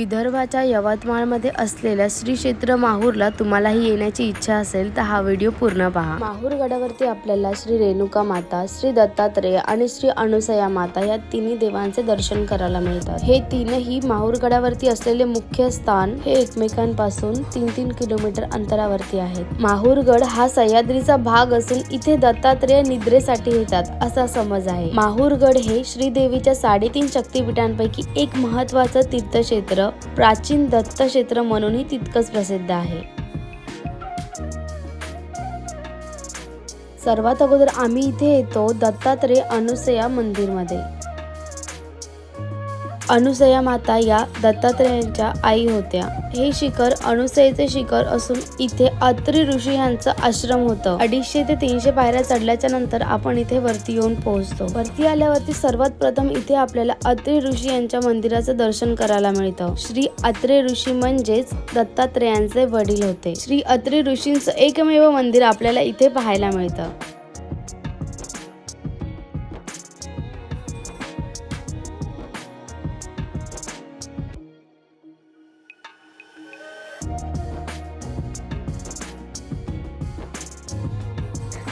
विदर्भाच्या यवतमाळमध्ये असलेल्या श्री क्षेत्र माहूरला तुम्हालाही येण्याची इच्छा असेल तर हा व्हिडिओ पूर्ण पहा. माहूर गडावरती आपल्याला श्री रेणुका माता श्री दत्तात्रेय आणि श्री अनुसया माता या तिन्ही देवांचे दर्शन करायला मिळतात. हे तीनही माहूर गडावरती असलेले मुख्य स्थान हे एकमेकांपासून तीन तीन किलोमीटर अंतरावरती आहेत. माहूरगड हा सह्याद्रीचा भाग असून इथे दत्तात्रेय निद्रेसाठी येतात असा समज आहे. माहूरगड हे श्रीदेवीच्या साडेतीन शक्तिपीठांपैकी एक महत्वाचं तीर्थक्षेत्र प्राचीन दत्तक्षेत्र म्हणूनही तितकंच प्रसिद्ध आहे. सर्वात अगोदर आम्ही इथे येतो दत्तात्रेय अनुसया मंदिरमध्ये. अनुसया माता या दत्तात्रेयांच्या आई होत्या. हे शिखर अनुसयेचे शिखर असून इथे अत्री ऋषी यांचं आश्रम होतं. अडीचशे ते तीनशे पायऱ्या चढल्याच्या नंतर आपण इथे वरती येऊन पोहोचतो. वरती आल्यावरती सर्वात प्रथम इथे आपल्याला अत्री ऋषी यांच्या मंदिराचं दर्शन करायला मिळतं. श्री अत्रे ऋषी म्हणजेच दत्तात्रेयांचे वडील होते. श्री अत्री ऋषींचं एकमेव मंदिर आपल्याला इथे पाहायला मिळतं.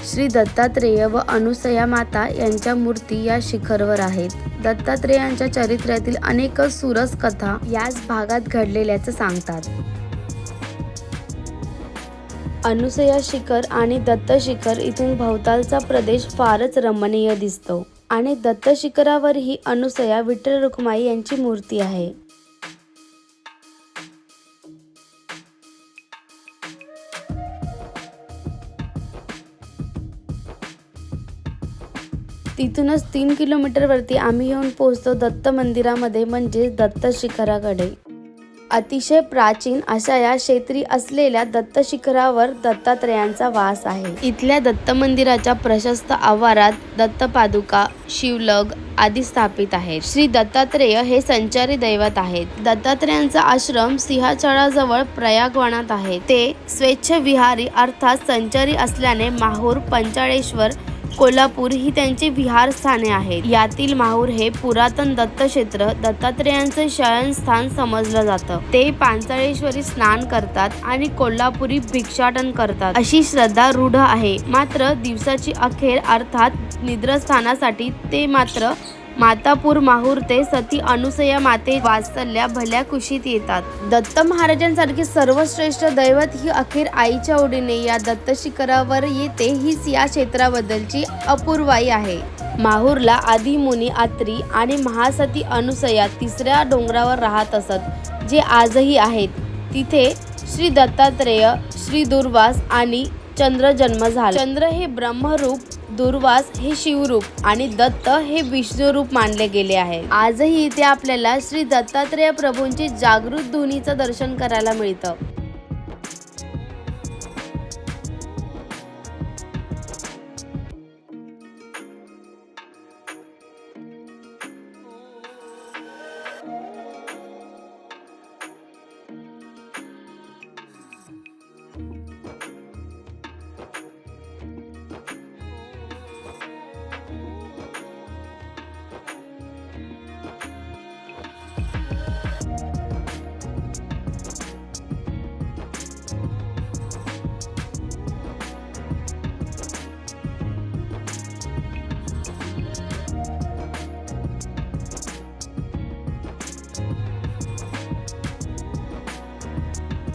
श्री दत्तात्रेय व अनुसया माता यांच्या मूर्ती या शिखरवर आहेत. दत्तात्रेयांच्या चरित्रातील अनेक सुरस कथा याच भागात घडलेल्याचं सांगतात. अनुसया शिखर आणि दत्त शिखर इथून भोवतालचा प्रदेश फारच रमणीय दिसतो आणि दत्त शिखरावरही अनुसया विठ्ठल रुक्माई यांची मूर्ती आहे. तिथूनच तीन किलोमीटरवरती आम्ही येऊन पोहोचतो दत्त मंदिरामध्ये म्हणजे दत्त शिखराकडे. अतिशय प्राचीन अशा या क्षेत्री असलेल्या दत्त शिखरावर दत्तात्रेयांचा वास आहे. इथल्या दत्त मंदिराच्या प्रशस्त आवारात दत्त पादुका शिवलग आदी स्थापित आहेत. श्री दत्तात्रेय हे संचारी दैवत आहेत. दत्तात्रेयांचा आश्रम सिंहाचळाजवळ प्रयागवनात आहे. ते स्वेच्छ विहारी अर्थात संचारी असल्याने माहूर पंचाळेश्वर कोल्हापूर ही त्यांची विहार स्थाने आहेत. यातील माहूर हे पुरातन दत्त क्षेत्र दत्तात्रेयांचे शयनस्थान समजलं जातं. ते पांचाळेश्वरी स्नान करतात आणि कोल्हापुरी भिक्षाटन करतात. अशी श्रद्धा रूढ आहे. मात्र दिवसाची अखेर अर्थात निद्रस्थानासाठी ते मात्र मातापूर माहूर ते सती अनुसया माते वात्सल्या भल्या कुशीत येतात. दत्त महाराजांसारखे सर्वश्रेष्ठ दैवत ही अखेर आईच्या ओढीने या दत्त शिखरावर येते हीच या क्षेत्राबद्दलची अपूर्वाई आहे. माहूरला आदिमुनी अत्री आत्री आणि महासती अनुसया तिसऱ्या डोंगरावर राहत असत जे आजही आहेत. तिथे श्री दत्तात्रेय श्री दुर्वास आणि चंद्र जन्म झाला. चंद्र हे ब्रह्मरूप दुर्वास हे शिवरूप आणि दत्त हे विष्णुरूप मानले गेले आहे. आजही इथे आपल्याला श्री दत्तात्रेय प्रभूंचे जागृत ध्वनीचं दर्शन करायला मिळतं.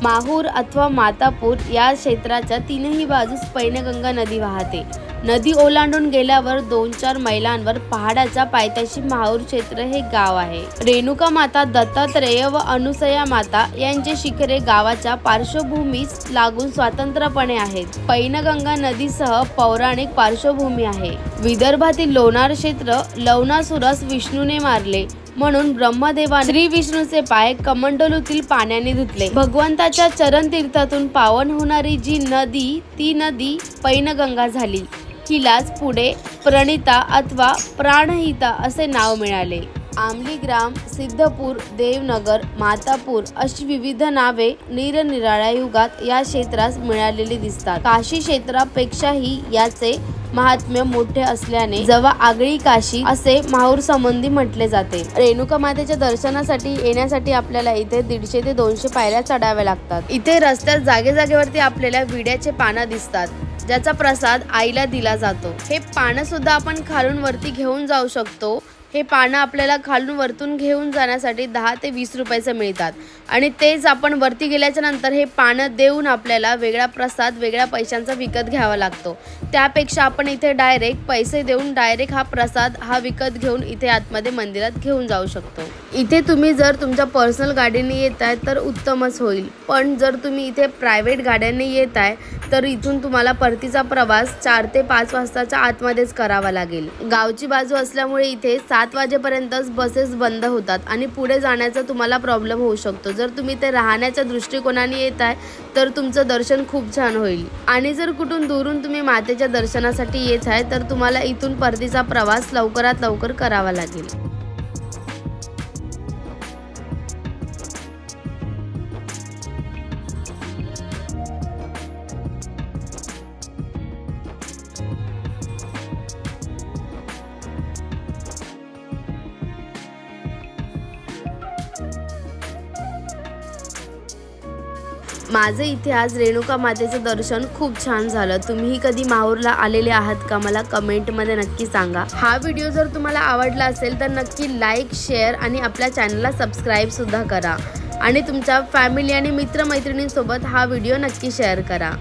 माहूर अथवा मातापूर या क्षेत्राच्या तीनही बाजूस पैनगंगा नदी वाहते. नदी ओलांडून गेल्यावर दोन चार मैलांवर पहाडाच्या पायथ्याशी माहूर क्षेत्र हे गाव आहे. रेणुका माता दत्तात्रेय व अनुसया माता यांचे शिखरे गावाच्या पार्श्वभूमीस लागून स्वतंत्रपणे आहेत. पैनगंगा नदीसह पौराणिक पार्श्वभूमी आहे. विदर्भातील लोणार क्षेत्र लवणासुरास विष्णूने मारले. म्हणून ब्रह्मदेवाने श्री विष्णूचे पाय कमंडलूतील पाण्याने धुतले. भगवंताच्या चरण तीर्थातून पावन होणारी जी नदी ती नदी पैनगंगा झाली. हिलाच पुढे प्रणिता अथवा प्राणहिता असे नाव मिळाले. आमलीग्राम सिद्धपूर देवनगर मातापूर अशी विविध नावे निरनिराळ्या युगात या क्षेत्रास मिळालेली दिसतात. काशी क्षेत्रापेक्षाही याचे महात्म्य मोठे असल्याने जवा आगळी काशी असे माहूर संबंधी म्हटले जाते. रेणुका मातेच्या दर्शनासाठी येण्यासाठी आपल्याला इथे दीडशे ते दोनशे पायऱ्या चढाव्या लागतात. इथे रस्त्यात जागे जागेवरती आपल्याला विड्याचे पानं दिसतात ज्याचा प्रसाद आईला दिला जातो. हे पानं सुद्धा आपण खालून वरती घेऊन जाऊ शकतो हे पानं आपल्याला खालून वरतून घेऊन जाण्यासाठी दहा ते वीस रुपयाचं मिळतात. आणि तेच आपण वरती गेल्याच्यानंतर हे पानं देऊन आपल्याला वेगळा प्रसाद वेगळ्या पैशांचा विकत घ्यावा लागतो. त्यापेक्षा आपण इथे डायरेक्ट पैसे देऊन डायरेक्ट हा प्रसाद हा विकत घेऊन इथे आतमध्ये मंदिरात घेऊन जाऊ शकतो. इथे तुम्ही जर तुमच्या पर्सनल गाडीने येत आहे तर उत्तमच होईल. पण जर तुम्ही इथे प्रायव्हेट गाड्यांनी येत आहे तर इथून तुम्हाला परतीचा प्रवास चार ते पाच वाजताच्या आतमध्येच करावा लागेल. गावची बाजू असल्यामुळे इथे सात सात वाजेपर्यंतच बसेस बंद होतात आणि पुढे जाण्याचा तुम्हाला प्रॉब्लेम होऊ शकतो. जर तुम्ही ते राहण्याच्या दृष्टिकोनाने येत आहे तर तुमचं दर्शन खूप छान होईल. आणि जर कुठून दुरून तुम्ही मातेच्या दर्शनासाठी येत आहे तर तुम्हाला इथून परतीचा प्रवास लवकरात लवकर करावा लागेल. माझं इथे आज रेणुका मातेचं दर्शन खूप छान झालं. तुम्ही कधी माहूरला आलेले आहात का मला कमेंटमध्ये नक्की सांगा. हा व्हिडिओ जर तुम्हाला आवडला असेल तर नक्की लाईक शेअर आणि आपल्या चॅनलला सबस्क्राईब सुद्धा करा. आणि तुमच्या फॅमिली आणि मित्रमैत्रिणींसोबत हा व्हिडिओ नक्की शेअर करा.